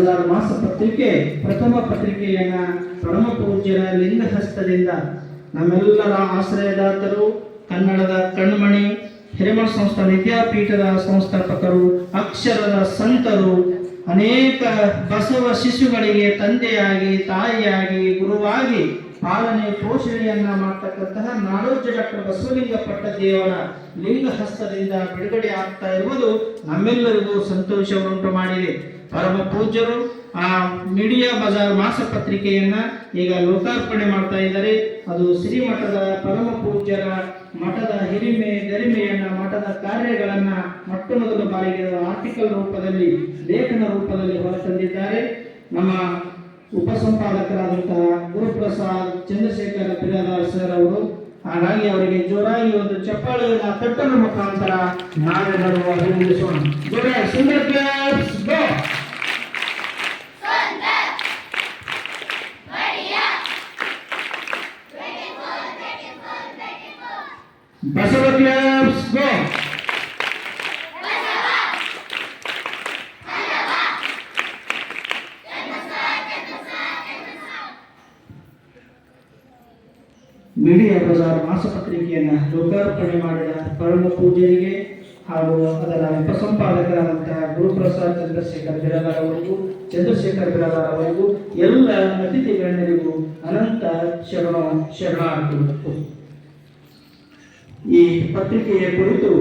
ಬಜಾರ್ ಮಾಸ ಪತ್ರಿಕೆ, ಪ್ರಥಮ ಪತ್ರಿಕೆಯನ್ನ ಪರಮ ಪೂಜ್ಯರ ಲಿಂಗಹಸ್ತದಿಂದ ನಮ್ಮೆಲ್ಲರ ಆಶ್ರಯದಾತರು, ಕನ್ನಡದ ಕಣ್ಮಣಿ, ಹಿರೇಮಠ ಸಂಸ್ಥಾ ವಿದ್ಯಾಪೀಠದ ಸಂಸ್ಥಾಪಕರು, ಅಕ್ಷರದ ಸಂತರು, ಅನೇಕ ಬಸವ ಶಿಶುಗಳಿಗೆ ತಂದೆಯಾಗಿ, ತಾಯಿಯಾಗಿ, ಗುರುವಾಗಿ ಪಾಲನೆ ಪೋಷಣೆಯನ್ನ ಮಾಡ್ತಕ್ಕಂತಹ ನಾಡೋಜ ಡಾಕ್ಟರ್ ಬಸವಲಿಂಗ ಪಟ್ಟದೇವರ ಲಿಂಗ ಹಸ್ತದಿಂದ ಬಿಡುಗಡೆ ಆಗ್ತಾ ಇರುವುದು ನಮ್ಮೆಲ್ಲರಿಗೂ ಸಂತೋಷವನ್ನುಂಟು ಮಾಡಿದೆ. ಪರಮ ಪೂಜ್ಯರು ಆ ಮೀಡಿಯಾ ಬಜಾರ್ ಮಾಸ ಪತ್ರಿಕೆಯನ್ನ ಈಗ ಲೋಕಾರ್ಪಣೆ ಮಾಡ್ತಾ ಇದ್ದಾರೆ. ಅದು ಶ್ರೀಮಠದ ಪರಮ ಪೂಜ್ಯರ ಮಠದ ಹಿರಿಮೆ ಗರಿಮೆಯನ್ನ ಮಠದ ಕಾರ್ಯಗಳನ್ನ ಮೊಟ್ಟ ಮೊದಲ ಬಾರಿಗೆ ಆರ್ಟಿಕಲ್ ರೂಪದಲ್ಲಿ, ಲೇಖನ ರೂಪದಲ್ಲಿ ಹೊರತಂದಿದ್ದಾರೆ. ನಮ್ಮ ಉಪಸಂಪಾದಕರಾದಂತಹ ಗುರುಪ್ರಸಾದ್ ಚಂದ್ರಶೇಖರ ಬಿರಾದಾರ್ ಸರ್ ಅವರು, ಹಾಗಾಗಿ ಅವರಿಗೆ ಜೋರಾಗಿ ಒಂದು ಚಪ್ಪಾಳೆಯನ್ನು ತಟ್ಟನ ಮುಖಾಂತರ ನಾವೆಲ್ಲರೂ ಅಭಿನಂದಿಸೋಣ. ಜೋರಾಗಿ ಸುಂದರ್ ಮೀಡಿಯಾ ಬಜಾರ್ ಮಾಸಪತ್ರಿಕೆಯನ್ನು ಲೋಕಾರ್ಪಣೆ ಮಾಡಿದ ಪರಮ ಪೂಜೆಗೆ ಹಾಗೂ ಅದರ ಉಪಸಂಪಾದಕರಾದಂತಹ ಗುರುಪ್ರಸಾದ್ ಚಂದ್ರಶೇಖರ್ ಅವರಿಗೂ ಚಂದ್ರಶೇಖರ್ ಅವರಿಗೂ ಎಲ್ಲ ಅತಿಥಿ ಗಣ್ಯರಿಗೂ ಅನಂತ ಶರಣ ಶರಣಾರ್ಥಿ ಈ ಪತ್ರಿಕೆಯ ಕುರಿತು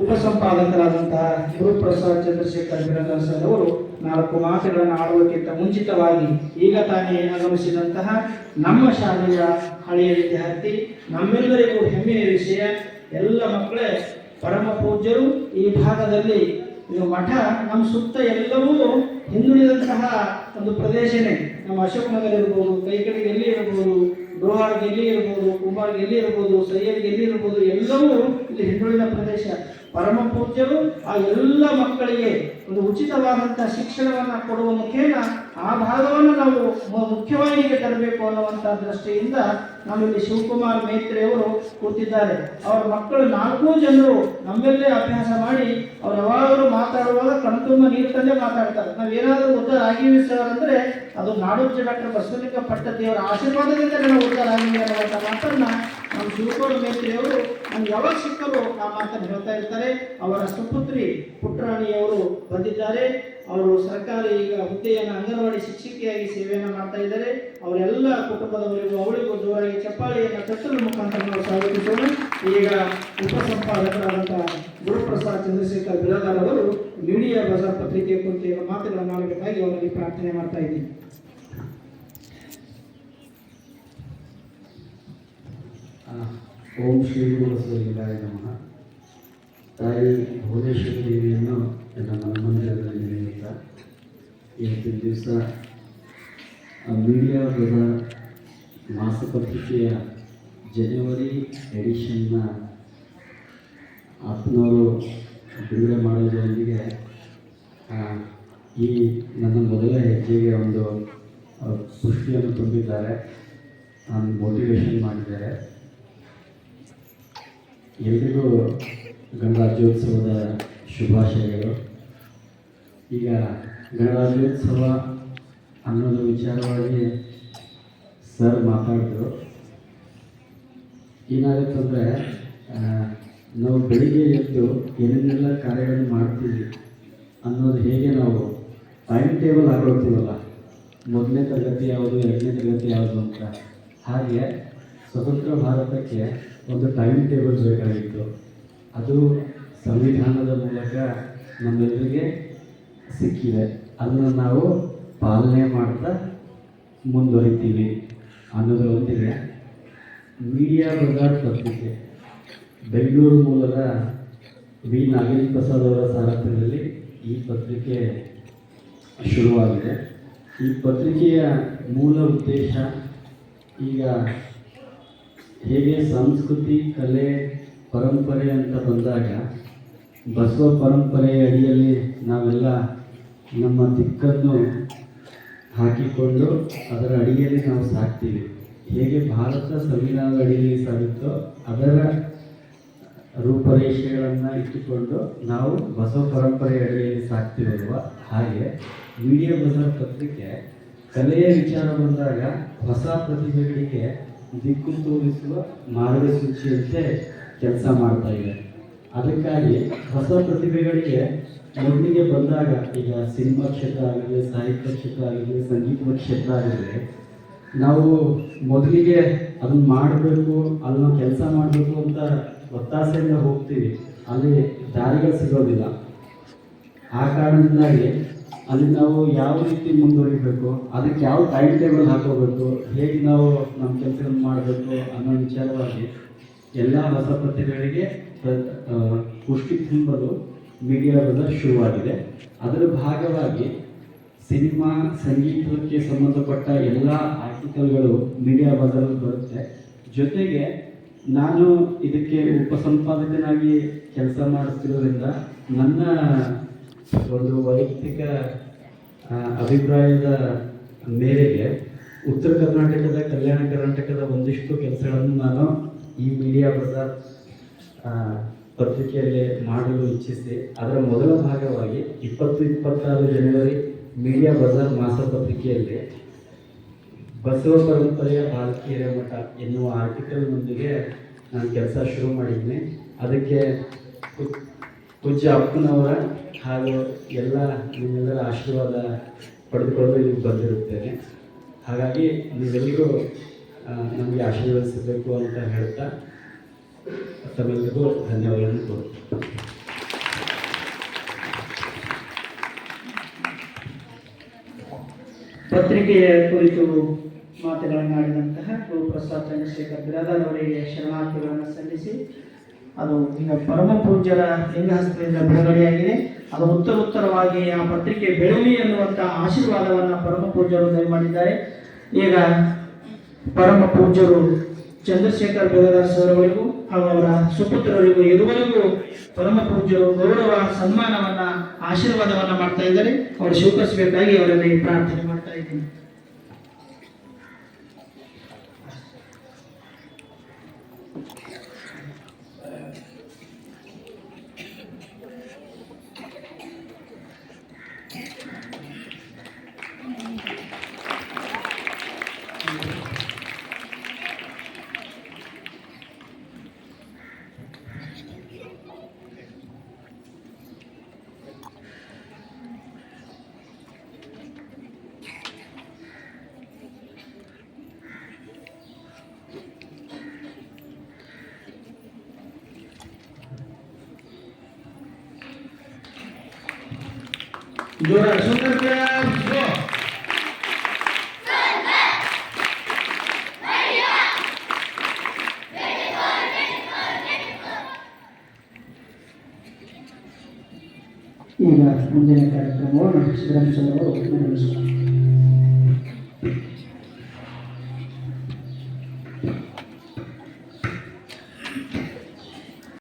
ಉಪಸಂಪಾದಕರಾದಂತಹ ಗುರುಪ್ರಸಾದ್ ಚಂದ್ರಶೇಖರ್ ಬಿರಾದಾರ್ ಸರ್ ಅವರು ನಾಲ್ಕು ಮಾತುಗಳನ್ನು ಆಡುವುದಕ್ಕಿಂತ ಮುಂಚಿತವಾಗಿ ಈಗ ತಾನೇ ಆಗಮಿಸಿದಂತಹ ನಮ್ಮ ಶಾಲೆಯ ಹಳೆಯ ವಿದ್ಯಾರ್ಥಿ, ನಮ್ಮೆಲ್ಲರಿಗೂ ಹೆಮ್ಮೆಯ ವಿಷಯ, ಎಲ್ಲ ಮಕ್ಕಳೇ ಪರಮ ಪೂಜ್ಯರು, ಈ ಭಾಗದಲ್ಲಿ ಇದು ಮಠ, ನಮ್ಮ ಸುತ್ತ ಎಲ್ಲವೂ ಹಿಂದುಳಿದಂತಹ ಒಂದು ಪ್ರದೇಶನೇ. ನಮ್ಮ ಅಶೋಕ್ ನಗರ ಇರ್ಬೋದು, ಕೈಕಡಿಗೆ ಎಲ್ಲಿ ಇರ್ಬೋದು ಗೋವಾರ್ಗೆ ಎಲ್ಲಿ ಇರ್ಬೋದು, ಕುಂಬಾರ್ಗೆ ಎಲ್ಲಿ ಇರ್ಬೋದು ಸೈಯದ್ಗೆ ಎಲ್ಲಿ ಇರ್ಬೋದು, ಎಲ್ಲವೂ ಇಲ್ಲಿ ಹಿಂದುಳಿದ ಪ್ರದೇಶ. ಪರಮ ಪೂಜ್ಯರು ಆ ಎಲ್ಲ ಮಕ್ಕಳಿಗೆ ಒಂದು ಉಚಿತವಾದಂತಹ ಶಿಕ್ಷಣವನ್ನು ಕೊಡುವ ಮುಖೇನ ಆ ಭಾಗವನ್ನು ನಾವು ಮುಖ್ಯವಾಹಿನಿಗೆ ತರಬೇಕು ಅನ್ನುವಂತಹ ದೃಷ್ಟಿಯಿಂದ ನಮ್ಮಲ್ಲಿ ಶಿವಕುಮಾರ್ ಮೇತ್ರಿ ಅವರು ಕೂತಿದ್ದಾರೆ. ಅವರ ಮಕ್ಕಳು ನಾಲ್ಕು ಜನರು ನಮ್ಮೆಲ್ಲೇ ಅಭ್ಯಾಸ ಮಾಡಿ ಅವ್ರು ಯಾವಾಗಲೂ ಮಾತಾಡುವಾಗ ಕಣ್ತುಂಬ ನೀರು ತಂದೆ ಮಾತಾಡ್ತಾರೆ. ನಾವೇನಾದರೂ ಉದ್ಧಾರ ಆಗಿವಿ ಸರ್ ಅಂದ್ರೆ ಅದು ನಾಡೋಜ ಡಾಕ್ಟರ್ ಬಸವಲಿಂಗ ಪಟ್ಟದೇವರ ಆಶೀರ್ವಾದದಿಂದ ನಾವು ಉದ್ಧಾರ ಆಗಿವೆ ಅನ್ನುವಂಥ ಮಾತನ್ನ ನಮ್ಮ ಶಿವಕುಮಾರ್ ಮೇತ್ರಿ ಅವರು ನಮ್ಗೆ ಯಾವಾಗ ಸಿಕ್ಕರು ಆ ಮಾತನ್ನು ಹೇಳ್ತಾ ಇರ್ತಾರೆ. ಅವರ ಸುಪುತ್ರಿ ಪುಟ್ಟರಾಣಿಯವರು ಬಂದಿದ್ದಾರೆ. ಅವರು ಸರ್ಕಾರಿ ಈಗ ಹುದ್ದೆಯನ್ನು ಅಂಗನವಾಡಿ ಶಿಕ್ಷಕಿಯಾಗಿ ಸೇವೆಯನ್ನು ಮಾಡ್ತಾ ಇದ್ದಾರೆ. ಅವರೆಲ್ಲ ಕುಟುಂಬದವರಿಗೂ ಅವಳಿಗೂ ಜೋರಾಗಿ ಚಪ್ಪಾಳಿಯನ್ನು ತಟ್ಟಲು ಮುಖಾಂತರ ನಾವು ಸ್ವಾಗತಿಸೋಣ ಈಗ ಉಪಸಂಪಾದಕರಾದಂತಹ ಗುರುಪ್ರಸಾದ್ ಚಂದ್ರಶೇಖರ್ ಬಿರಾದಾರ್ ಅವರು ಮೀಡಿಯಾ ಬಜಾರ್ ಪತ್ರಿಕೆ ಕುರಿತು ಮಾತುಗಳ ಮಾತುಗಳನ್ನು ಆಡಬೇಕಾಗಿ ಅವರಲ್ಲಿ ಪ್ರಾರ್ಥನೆ ಮಾಡ್ತಾ ಇದ್ದೀನಿ ಆ, ಓಂ ಶ್ರೀ ಗುರು ಬಸವಲಿಂಗಾಯ ನಮಃ. ತಾಯಿ ಭುವನೇಶ್ವರಿ ದೇವಿಯನ್ನು ನನ್ನ ಮನಮಂದಿರದಲ್ಲಿ ನೆನೆಯುತ್ತಾ ಇವತ್ತಿನ ದಿವಸ ಮೀಡಿಯಾದ ಮಾಸಪತ್ರಿಕೆಯ ಜನವರಿ ಎಡಿಷನ್ನ ಆತ್ಮವರು ಬಿಡುಗಡೆ ಮಾಡೋದರೊಂದಿಗೆ ಆ, ಈ ನನ್ನ ಮೊದಲ ಹೆಜ್ಜೆಗೆ ಒಂದು ಸೃಷ್ಟಿಯನ್ನು ತುಂಬಿದ್ದಾರೆ. ನಾನು ಮೋಟಿವೇಶನ್ ಮಾಡಿದ್ದಾರೆ. ಎಲ್ರಿಗೂ ಗಣರಾಜ್ಯೋತ್ಸವದ ಶುಭಾಶಯಗಳು. ಈಗ ಗಣರಾಜ್ಯೋತ್ಸವ ಅನ್ನೋದು ವಿಚಾರವಾಗಿ ಸರ್ ಮಾತಾಡಿದ್ರು. ಏನಾಗುತ್ತಂದರೆ ನಾವು ಬೆಳಿಗ್ಗೆ ಎದ್ದು ಏನೇನೆಲ್ಲ ಕಾರ್ಯಗಳನ್ನು ಮಾಡ್ತೀವಿ ಅನ್ನೋದು ಹೇಗೆ ನಾವು ಟೈಮ್ ಟೇಬಲ್ ಹಾಕೊಳ್ತೀವಲ್ಲ, ಮೊದಲನೇ ತರಗತಿ ಯಾವುದು, ಎರಡನೇ ತರಗತಿ ಯಾವುದು ಅಂತ. ಹಾಗೆ ಸ್ವತಂತ್ರ ಭಾರತಕ್ಕೆ ಒಂದು ಟೈಮ್ ಟೇಬಲ್ ಬೇಕಾಗಿತ್ತು. ಅದು ಸಂವಿಧಾನದ ಮೂಲಕ ನಮ್ಮೆಲ್ಲರಿಗೆ ಸಿಕ್ಕಿದೆ. ಅದನ್ನು ನಾವು ಪಾಲನೆ ಮಾಡ್ತಾ ಮುಂದುವರಿತೀವಿ ಅನ್ನೋದರೊಂದಿಗೆ ಮೀಡಿಯಾ ಬಜಾರ್ ಪತ್ರಿಕೆ ಬೆಂಗಳೂರು ಮೂಲದ ವಿ. ನಾಗೇಂದ್ರ ಪ್ರಸಾದ್ ಅವರ ಸಾರಥ್ಯದಲ್ಲಿ ಈ ಪತ್ರಿಕೆ ಶುರುವಾಗಿದೆ. ಈ ಪತ್ರಿಕೆಯ ಮೂಲ ಉದ್ದೇಶ ಈಗ ಹೇಗೆ ಸಂಸ್ಕೃತಿ, ಕಲೆ, ಪರಂಪರೆ ಅಂತ ಬಂದಾಗ ಬಸವ ಪರಂಪರೆಯ ಅಡಿಯಲ್ಲಿ ನಾವೆಲ್ಲ ನಮ್ಮ ದಿಕ್ಕನ್ನು ಹಾಕಿಕೊಂಡು ಅದರ ಅಡಿಯಲ್ಲಿ ನಾವು ಸಾಕ್ತೀವಿ. ಹೇಗೆ ಭಾರತ ಸಂವಿಧಾನದ ಅಡಿಯಲ್ಲಿ ಸಾಗುತ್ತೋ ಅದರ ರೂಪರೇಷೆಗಳನ್ನು ಇಟ್ಟುಕೊಂಡು ನಾವು ಬಸವ ಪರಂಪರೆಯ ಅಡಿಯಲ್ಲಿ ಸಾಕ್ತಿರಲ್ವ ಹಾಗೆ ವಿಡಿಯೋ ಬಸವ ಪತ್ರಿಕೆ ಕಲೆಯ ವಿಚಾರ ಬಂದಾಗ ಹೊಸ ಪ್ರತಿಭೆಗಳಿಗೆ ದಿಕ್ಕು ತೋರಿಸುವ ಮಾರ್ಗಸೂಚಿಯಂತೆ ಕೆಲಸ ಮಾಡ್ತಾ ಇದೆ. ಅದಕ್ಕಾಗಿ ಹೊಸ ಪ್ರತಿಭೆಗಳಿಗೆ ಮೊದಲಿಗೆ ಬಂದಾಗ, ಈಗ ಸಿನಿಮಾ ಕ್ಷೇತ್ರ ಆಗಲಿ, ಸಾಹಿತ್ಯ ಕ್ಷೇತ್ರ ಆಗಲಿ, ಸಂಗೀತದ ಕ್ಷೇತ್ರ ಆಗಲಿ, ನಾವು ಮೊದಲಿಗೆ ಅದನ್ನ ಮಾಡಬೇಕು ಅದನ್ನ ಕೆಲಸ ಮಾಡಬೇಕು ಅಂತ ಒತ್ತಾಸೆಯಿಂದ ಹೋಗ್ತೀವಿ. ಅಲ್ಲಿ ದಾರಿಗಳು ಸಿಗೋದಿಲ್ಲ. ಆ ಕಾರಣದಿಂದಾಗಿ ಅಲ್ಲಿ ನಾವು ಯಾವ ರೀತಿ ಮುಂದುವರಿಬೇಕು, ಅದಕ್ಕೆ ಯಾವ ಟೈಮ್ ಟೇಬಲ್ ಹಾಕೋಬೇಕು, ಹೇಗೆ ನಾವು ನಮ್ಮ ಕೆಲಸವನ್ನು ಮಾಡಬೇಕು ಅನ್ನೋ ವಿಚಾರವಾಗಿ ಎಲ್ಲ ಹೊಸ ಪ್ರತಿಭೆಗಳಿಗೆ ಪ್ರ- ಪುಷ್ಟಿ ತುಂಬಲು ಮೀಡಿಯಾ ಬಜಾರ್ ಶುರುವಾಗಿದೆ. ಅದರ ಭಾಗವಾಗಿ ಸಿನಿಮಾ ಸಂಗೀತಕ್ಕೆ ಸಂಬಂಧಪಟ್ಟ ಎಲ್ಲ ಆರ್ಟಿಕಲ್ಗಳು ಮೀಡಿಯಾ ಬದಲಲ್ಲಿ ಬರುತ್ತೆ. ಜೊತೆಗೆ ನಾನು ಇದಕ್ಕೆ ಉಪಸಂಪಾದಕನಾಗಿ ಕೆಲಸ ಮಾಡುತ್ತಿರೋದ್ರಿಂದ ನನ್ನ ಒಂದು ವೈಯಕ್ತಿಕ ಅಭಿಪ್ರಾಯದ ಮೇರೆಗೆ ಉತ್ತರ ಕರ್ನಾಟಕದ, ಕಲ್ಯಾಣ ಕರ್ನಾಟಕದ ಒಂದಿಷ್ಟು ಕೆಲಸಗಳನ್ನು ನಾನು ಈ ಮೀಡಿಯಾ ಬಜಾರ್ ಪತ್ರಿಕೆಯಲ್ಲಿ ಮಾಡಲು ಇಚ್ಛಿಸಿ. ಅದರ ಮೊದಲ ಭಾಗವಾಗಿ ಇಪ್ಪತ್ತು ಇಪ್ಪತ್ತಾರು ಜನವರಿ ಮೀಡಿಯಾ ಬಜಾರ್ ಮಾಸಪತ್ರಿಕೆಯಲ್ಲಿ ಬಸವ ಪರಂಪರೆಯ ಬಾಲಕಿಯರ ಮಠ ಎನ್ನುವ ಆರ್ಟಿಕಲ್ನೊಂದಿಗೆ ನಾನು ಕೆಲಸ ಶುರು ಮಾಡಿದ್ದೀನಿ. ಅದಕ್ಕೆ ಪೂಜ್ಯ ಅಪ್ಪನವರ ಹಾಗೂ ಎಲ್ಲ ನಿಮ್ಮೆಲ್ಲರ ಆಶೀರ್ವಾದ ಪಡೆದುಕೊಂಡು ಇಲ್ಲಿ ಬಂದಿರುತ್ತೇನೆ. ಹಾಗಾಗಿ ನೀವೆಲ್ಲರೂ ನಮಗೆ ಆಶೀರ್ವದಿಸಬೇಕು ಅಂತ ಹೇಳ್ತಾ ತಮ್ಮೆಲ್ಲರಿಗೂ ಧನ್ಯವಾದಗಳನ್ನು ಕೊಡ್ತೀನಿ ಪತ್ರಿಕೆಯ ಕುರಿತು ಮಾತುಗಳನ್ನಾಡಿದಂತಹ ಗುರುಪ್ರಸಾದ್ ಚಂದ್ರಶೇಖರ್ ಬಿರಾದಾರ್ ಅವರಿಗೆ ಶರಣಾರ್ಥಿಗಳನ್ನು ಸಲ್ಲಿಸಿ ಅದು ಈಗ ಪರಮ ಪೂಜ್ಯರ ಲಿಂಗಹಸ್ತದಿಂದ ಬಿಡುಗಡೆಯಾಗಿದೆ. ಅದು ಉತ್ತರೋತ್ತರವಾಗಿ ಆ ಪತ್ರಿಕೆ ಬೆಳಲಿ ಎನ್ನುವಂಥ ಆಶೀರ್ವಾದವನ್ನು ಪರಮ ಪೂಜ್ಯರು ದಯಮಾಡಿದ್ದಾರೆ ಈಗ ಪರಮ ಪೂಜ್ಯರು ಚಂದ್ರಶೇಖರ್ ಬೇಗದಾರ್ ಸರ್ ಅವರಿಗೂ ಹಾಗೂ ಅವರ ಸುಪುತ್ರರಿಗೂ ಇರುವರಿಗೂ ಪರಮ ಪೂಜ್ಯರು ಗೌರವ ಸನ್ಮಾನವನ್ನ, ಆಶೀರ್ವಾದವನ್ನ ಮಾಡ್ತಾ ಇದ್ದಾರೆ. ಅವರು ಸ್ವೀಕರಿಸಬೇಕಾಗಿ ಅವರಲ್ಲಿ ಪ್ರಾರ್ಥನೆ ಮಾಡ್ತಾ ಇದ್ದೀನಿ. ಜೋರ ಸುಂದರ್ ಜೋ ಈಗ ಮುಂದಿನ ಕಾರ್ಯಕ್ರಮವನ್ನು ಶ್ರೀರಾಮಚಂದ್ರ ಅವರು ನಿರ್ವಹಿಸುತ್ತಾರೆ